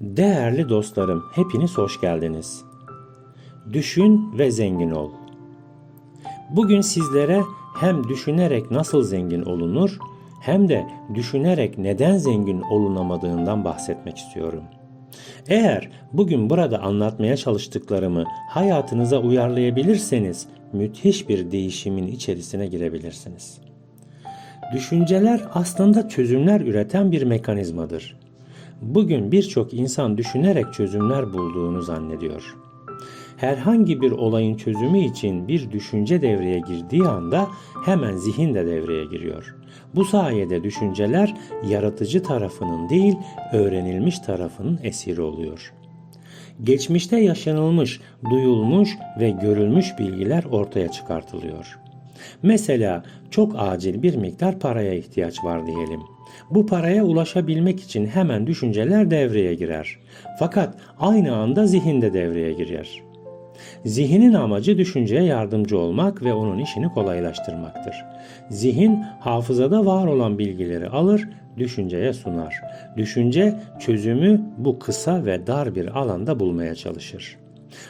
Değerli dostlarım, hepiniz hoş geldiniz. Düşün ve zengin ol. Bugün sizlere hem düşünerek nasıl zengin olunur hem de düşünerek neden zengin olunamadığından bahsetmek istiyorum. Eğer bugün burada anlatmaya çalıştıklarımı hayatınıza uyarlayabilirseniz müthiş bir değişimin içerisine girebilirsiniz. Düşünceler aslında çözümler üreten bir mekanizmadır. Bugün birçok insan düşünerek çözümler bulduğunu zannediyor. Herhangi bir olayın çözümü için bir düşünce devreye girdiği anda hemen zihin de devreye giriyor. Bu sayede düşünceler yaratıcı tarafının değil, öğrenilmiş tarafının esiri oluyor. Geçmişte yaşanılmış, duyulmuş ve görülmüş bilgiler ortaya çıkartılıyor. Mesela çok acil bir miktar paraya ihtiyaç var diyelim. Bu paraya ulaşabilmek için hemen düşünceler devreye girer. Fakat aynı anda zihin de devreye girer. Zihnin amacı düşünceye yardımcı olmak ve onun işini kolaylaştırmaktır. Zihin hafızada var olan bilgileri alır, düşünceye sunar. Düşünce çözümü bu kısa ve dar bir alanda bulmaya çalışır.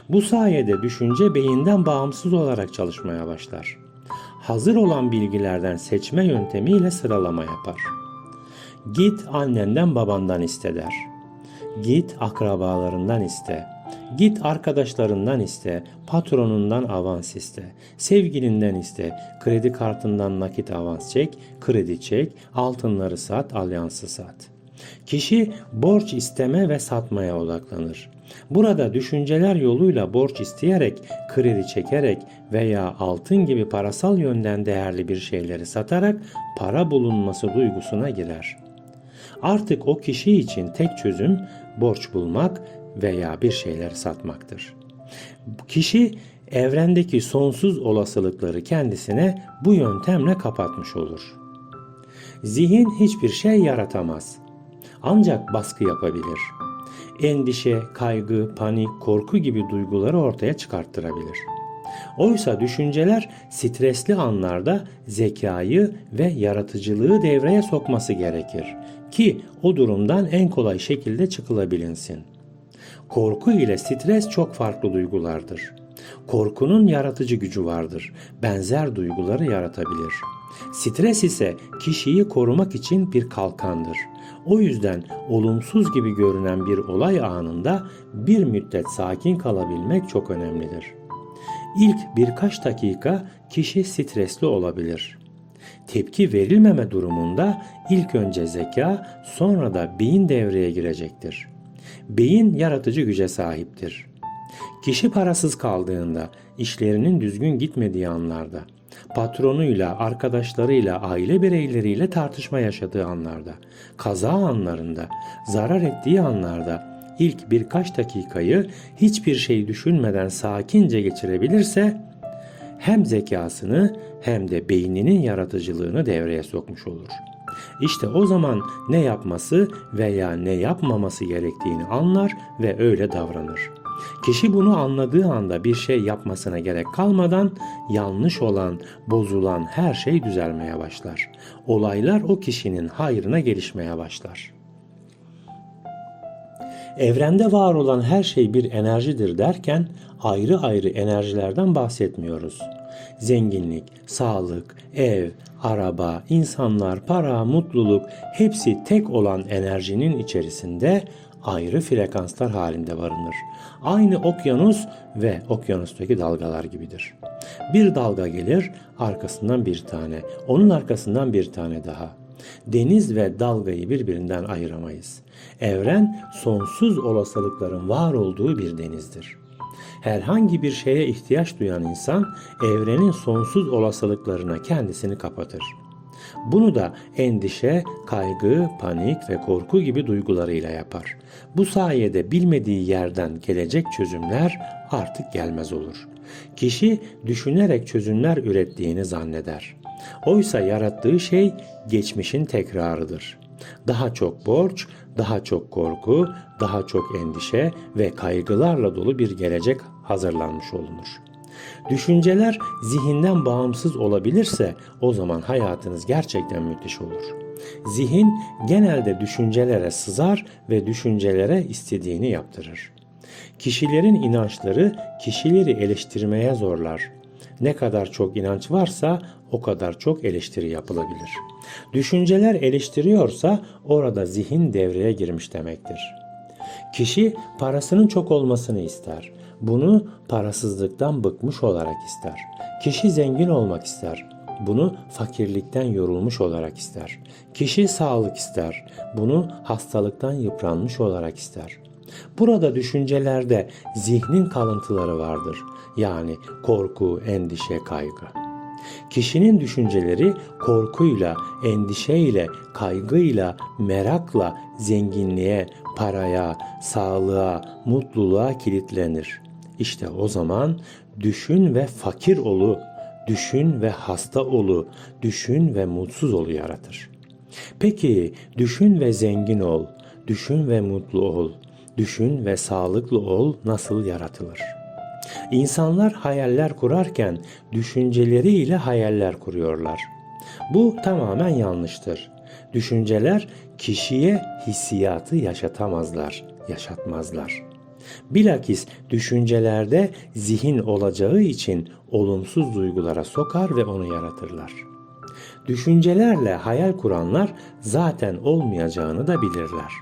Bu sayede düşünce beyinden bağımsız olarak çalışmaya başlar. Hazır olan bilgilerden seçme yöntemiyle sıralama yapar. Git annenden babandan iste der. Git akrabalarından iste. Git arkadaşlarından iste, patronundan avans iste, sevgilinden iste, kredi kartından nakit avans çek, kredi çek, altınları sat, alyansı sat. Kişi borç isteme ve satmaya odaklanır. Burada düşünceler yoluyla borç isteyerek, kredi çekerek veya altın gibi parasal yönden değerli bir şeyleri satarak para bulunması duygusuna girer. Artık o kişi için tek çözüm borç bulmak veya bir şeyleri satmaktır. Kişi evrendeki sonsuz olasılıkları kendisine bu yöntemle kapatmış olur. Zihin hiçbir şey yaratamaz. Ancak baskı yapabilir. Endişe, kaygı, panik, korku gibi duyguları ortaya çıkarttırabilir. Oysa düşünceler stresli anlarda zekayı ve yaratıcılığı devreye sokması gerekir ki o durumdan en kolay şekilde çıkılabilinsin. Korku ile stres çok farklı duygulardır. Korkunun yaratıcı gücü vardır. Benzer duyguları yaratabilir. Stres ise kişiyi korumak için bir kalkandır. O yüzden olumsuz gibi görünen bir olay anında bir müddet sakin kalabilmek çok önemlidir. İlk birkaç dakika kişi stresli olabilir. Tepki verilmeme durumunda ilk önce zeka, sonra da beyin devreye girecektir. Beyin yaratıcı güce sahiptir. Kişi parasız kaldığında, işlerinin düzgün gitmediği anlarda, patronuyla, arkadaşlarıyla, aile bireyleriyle tartışma yaşadığı anlarda, kaza anlarında, zarar ettiği anlarda ilk birkaç dakikayı hiçbir şey düşünmeden sakince geçirebilirse hem zekasını hem de beyninin yaratıcılığını devreye sokmuş olur. İşte o zaman ne yapması veya ne yapmaması gerektiğini anlar ve öyle davranır. Kişi bunu anladığı anda bir şey yapmasına gerek kalmadan yanlış olan, bozulan her şey düzelmeye başlar. Olaylar o kişinin hayrına gelişmeye başlar. Evrende var olan her şey bir enerjidir derken ayrı ayrı enerjilerden bahsetmiyoruz. Zenginlik, sağlık, ev, araba, insanlar, para, mutluluk hepsi tek olan enerjinin içerisinde ayrı frekanslar halinde barınır. Aynı okyanus ve okyanustaki dalgalar gibidir. Bir dalga gelir, arkasından bir tane, onun arkasından bir tane daha. Deniz ve dalgayı birbirinden ayıramayız. Evren sonsuz olasılıkların var olduğu bir denizdir. Herhangi bir şeye ihtiyaç duyan insan evrenin sonsuz olasılıklarına kendisini kapatır. Bunu da endişe, kaygı, panik ve korku gibi duygularıyla yapar. Bu sayede bilmediği yerden gelecek çözümler artık gelmez olur. Kişi düşünerek çözümler ürettiğini zanneder. Oysa yarattığı şey geçmişin tekrarıdır. Daha çok borç, daha çok korku, daha çok endişe ve kaygılarla dolu bir gelecek hazırlanmış olunur. Düşünceler zihinden bağımsız olabilirse o zaman hayatınız gerçekten müthiş olur. Zihin genelde düşüncelere sızar ve düşüncelere istediğini yaptırır. Kişilerin inançları kişileri eleştirmeye zorlar. Ne kadar çok inanç varsa o kadar çok eleştiri yapılabilir. Düşünceler eleştiriyorsa orada zihin devreye girmiş demektir. Kişi parasının çok olmasını ister. Bunu parasızlıktan bıkmış olarak ister. Kişi zengin olmak ister. Bunu fakirlikten yorulmuş olarak ister. Kişi sağlık ister. Bunu hastalıktan yıpranmış olarak ister. Burada düşüncelerde zihnin kalıntıları vardır. Yani korku, endişe, kaygı. Kişinin düşünceleri korkuyla, endişeyle, kaygıyla, merakla zenginliğe, paraya, sağlığa, mutluluğa kilitlenir. İşte o zaman düşün ve fakir olu, düşün ve hasta olu, düşün ve mutsuz olu yaratır. Peki düşün ve zengin ol, düşün ve mutlu ol, düşün ve sağlıklı ol nasıl yaratılır? İnsanlar hayaller kurarken düşünceleriyle hayaller kuruyorlar. Bu tamamen yanlıştır. Düşünceler kişiye hissiyatı yaşatamazlar, yaşatmazlar. Bilakis düşüncelerde zihin olacağı için olumsuz duygulara sokar ve onu yaratırlar. Düşüncelerle hayal kuranlar zaten olmayacağını da bilirler.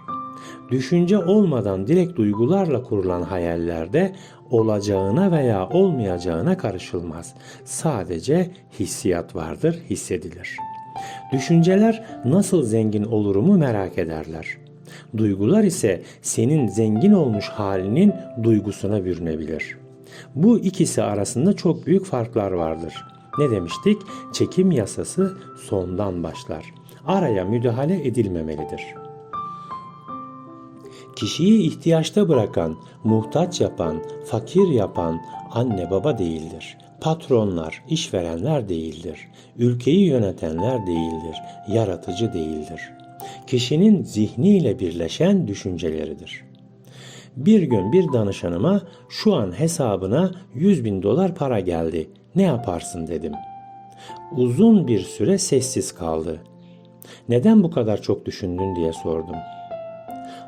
Düşünce olmadan direkt duygularla kurulan hayallerde olacağına veya olmayacağına karışılmaz. Sadece hissiyat vardır, hissedilir. Düşünceler nasıl zengin olurumu merak ederler. Duygular ise senin zengin olmuş halinin duygusuna bürünebilir. Bu ikisi arasında çok büyük farklar vardır. Ne demiştik? Çekim yasası sondan başlar. Araya müdahale edilmemelidir. Kişiyi ihtiyaçta bırakan, muhtaç yapan, fakir yapan anne baba değildir. Patronlar, işverenler değildir. Ülkeyi yönetenler değildir. Yaratıcı değildir. Kişinin zihniyle birleşen düşünceleridir. Bir gün bir danışanıma şu an hesabına 100 bin dolar para geldi. Ne yaparsın dedim. Uzun bir süre sessiz kaldı. Neden bu kadar çok düşündün diye sordum.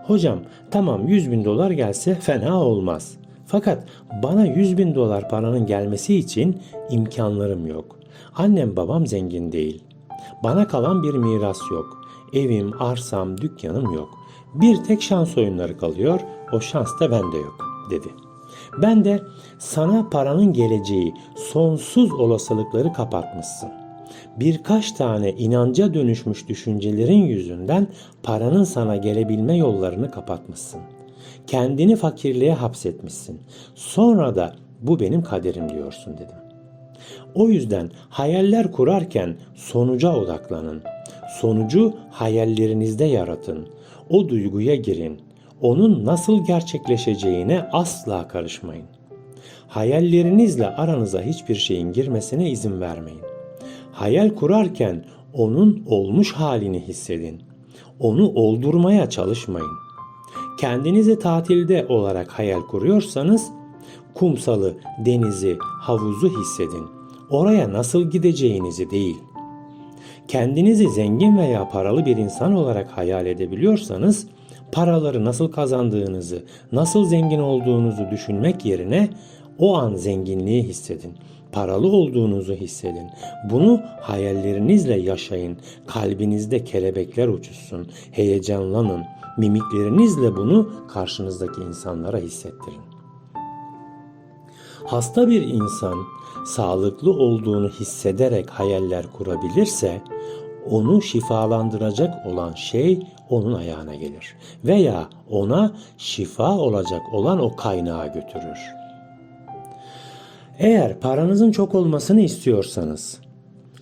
Hocam tamam 100 bin dolar gelse fena olmaz. Fakat bana 100 bin dolar paranın gelmesi için imkanlarım yok. Annem babam zengin değil. Bana kalan bir miras yok. Evim, arsam, dükkanım yok. Bir tek şans oyunları kalıyor. O şans da bende yok dedi. Ben de sana paranın geleceği sonsuz olasılıkları kapatmışsın. Birkaç tane inanca dönüşmüş düşüncelerin yüzünden paranın sana gelebilme yollarını kapatmışsın. Kendini fakirliğe hapsetmişsin. Sonra da bu benim kaderim diyorsun dedim. O yüzden hayaller kurarken sonuca odaklanın. Sonucu hayallerinizde yaratın. O duyguya girin. Onun nasıl gerçekleşeceğine asla karışmayın. Hayallerinizle aranıza hiçbir şeyin girmesine izin vermeyin. Hayal kurarken onun olmuş halini hissedin. Onu oldurmaya çalışmayın. Kendinizi tatilde olarak hayal kuruyorsanız kumsalı, denizi, havuzu hissedin. Oraya nasıl gideceğinizi değil. Kendinizi zengin veya paralı bir insan olarak hayal edebiliyorsanız paraları nasıl kazandığınızı, nasıl zengin olduğunuzu düşünmek yerine o an zenginliği hissedin. Paralı olduğunuzu hissedin. Bunu hayallerinizle yaşayın. Kalbinizde kelebekler uçuşsun. Heyecanlanın. Mimiklerinizle bunu karşınızdaki insanlara hissettirin. Hasta bir insan sağlıklı olduğunu hissederek hayaller kurabilirse onu şifalandıracak olan şey onun ayağına gelir veya ona şifa olacak olan o kaynağa götürür. Eğer paranızın çok olmasını istiyorsanız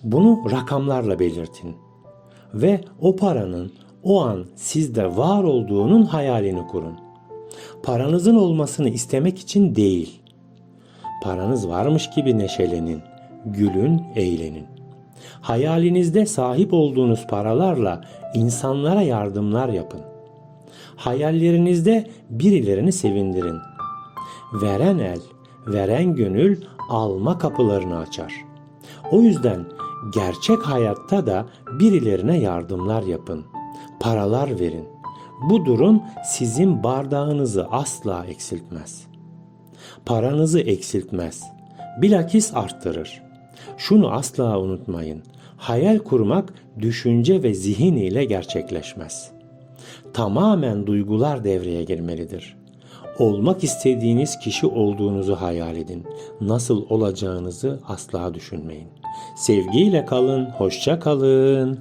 bunu rakamlarla belirtin ve o paranın o an sizde var olduğunun hayalini kurun. Paranızın olmasını istemek için değil. Paranız varmış gibi neşelenin, gülün, eğlenin. Hayalinizde sahip olduğunuz paralarla insanlara yardımlar yapın. Hayallerinizde birilerini sevindirin. Veren el, veren gönül alma kapılarını açar. O yüzden Gerçek hayatta da birilerine yardımlar yapın. Paralar verin. Bu durum sizin bardağınızı asla eksiltmez. Paranızı eksiltmez. Bilakis arttırır. Şunu asla unutmayın. Hayal kurmak düşünce ve zihin ile gerçekleşmez. Tamamen duygular devreye girmelidir. Olmak istediğiniz kişi olduğunuzu hayal edin. Nasıl olacağınızı asla düşünmeyin. Sevgiyle kalın, hoşça kalın.